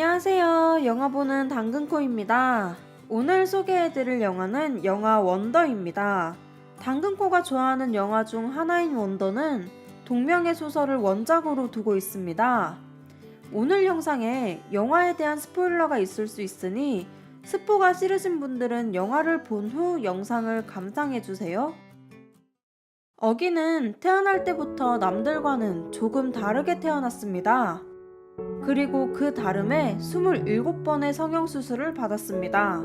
안녕하세요. 영화 보는 당근코입니다. 오늘 소개해드릴 영화는 영화 원더입니다. 당근코가 좋아하는 영화 중 하나인 원더는 동명의 소설을 원작으로 두고 있습니다. 오늘 영상에 영화에 대한 스포일러가 있을 수 있으니 스포가 싫으신 분들은 영화를 본 후 영상을 감상해주세요. 어기는 태어날 때부터 남들과는 조금 다르게 태어났습니다. 그리고 그 다름에 27번의 성형수술을 받았습니다.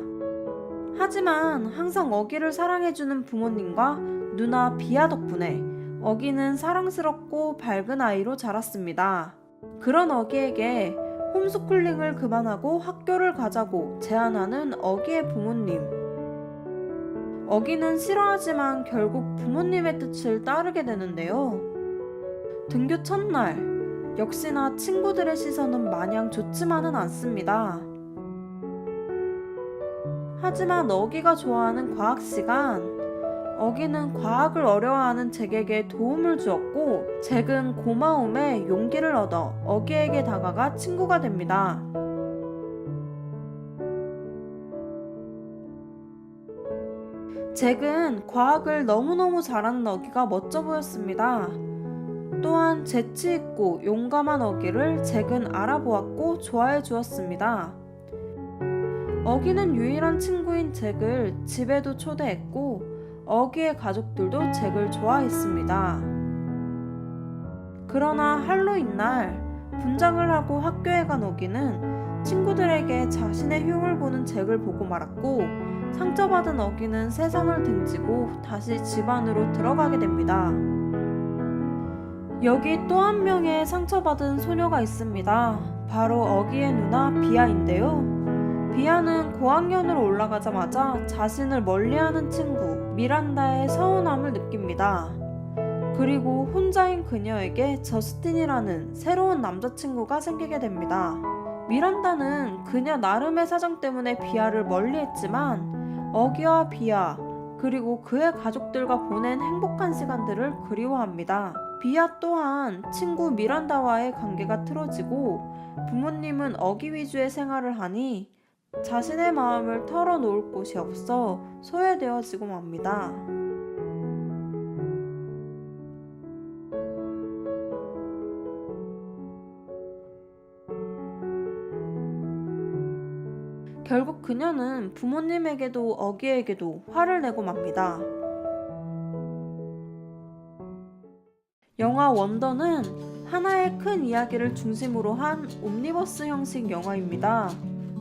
하지만 항상 어기를 사랑해주는 부모님과 누나 비아 덕분에 어기는 사랑스럽고 밝은 아이로 자랐습니다. 그런 어기에게 홈스쿨링을 그만하고 학교를 가자고 제안하는 어기의 부모님. 어기는 싫어하지만 결국 부모님의 뜻을 따르게 되는데요. 등교 첫날, 역시나 친구들의 시선은 마냥 좋지만은 않습니다. 하지만 어기가 좋아하는 과학 시간, 어기는 과학을 어려워하는 잭에게 도움을 주었고, 잭은 고마움에 용기를 얻어 어기에게 다가가 친구가 됩니다. 잭은 과학을 너무너무 잘하는 어기가 멋져 보였습니다. 또한 재치 있고 용감한 어기를 잭은 알아보았고 좋아해 주었습니다. 어기는 유일한 친구인 잭을 집에도 초대했고 어기의 가족들도 잭을 좋아했습니다. 그러나 할로윈 날 분장을 하고 학교에 간 어기는 친구들에게 자신의 흉을 보는 잭을 보고 말았고 상처받은 어기는 세상을 등지고 다시 집 안으로 들어가게 됩니다. 여기 또 한 명의 상처받은 소녀가 있습니다. 바로 어기의 누나 비아인데요. 비아는 고학년으로 올라가자마자 자신을 멀리하는 친구 미란다의 서운함을 느낍니다. 그리고 혼자인 그녀에게 저스틴이라는 새로운 남자친구가 생기게 됩니다. 미란다는 그녀 나름의 사정 때문에 비아를 멀리했지만 어기와 비아 그리고 그의 가족들과 보낸 행복한 시간들을 그리워합니다. 비아 또한 친구 미란다와의 관계가 틀어지고 부모님은 어기 위주의 생활을 하니 자신의 마음을 털어놓을 곳이 없어 소외되어지고 맙니다. 결국 그녀는 부모님에게도 어기에게도 화를 내고 맙니다. 영화 원더는 하나의 큰 이야기를 중심으로 한 옴니버스 형식 영화입니다.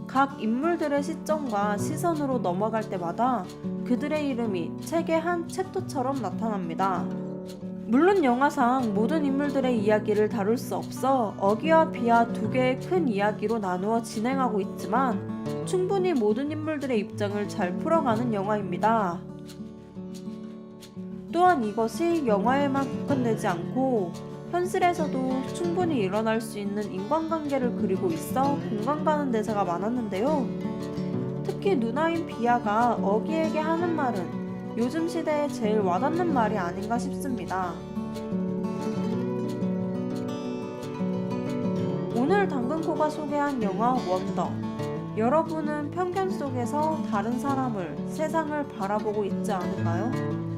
각 인물들의 시점과 시선으로 넘어갈 때마다 그들의 이름이 책의 한 챕터처럼 나타납니다. 물론 영화상 모든 인물들의 이야기를 다룰 수 없어 어기와 비아 두 개의 큰 이야기로 나누어 진행하고 있지만 충분히 모든 인물들의 입장을 잘 풀어가는 영화입니다. 또한 이것이 영화에만 국한되지 않고 현실에서도 충분히 일어날 수 있는 인간관계를 그리고 있어 공감 가는 대사가 많았는데요. 특히 누나인 비아가 어기에게 하는 말은 요즘 시대에 제일 와닿는 말이 아닌가 싶습니다. 오늘 당근코가 소개한 영화 원더. 여러분은 편견 속에서 다른 사람을, 세상을 바라보고 있지 않을까요?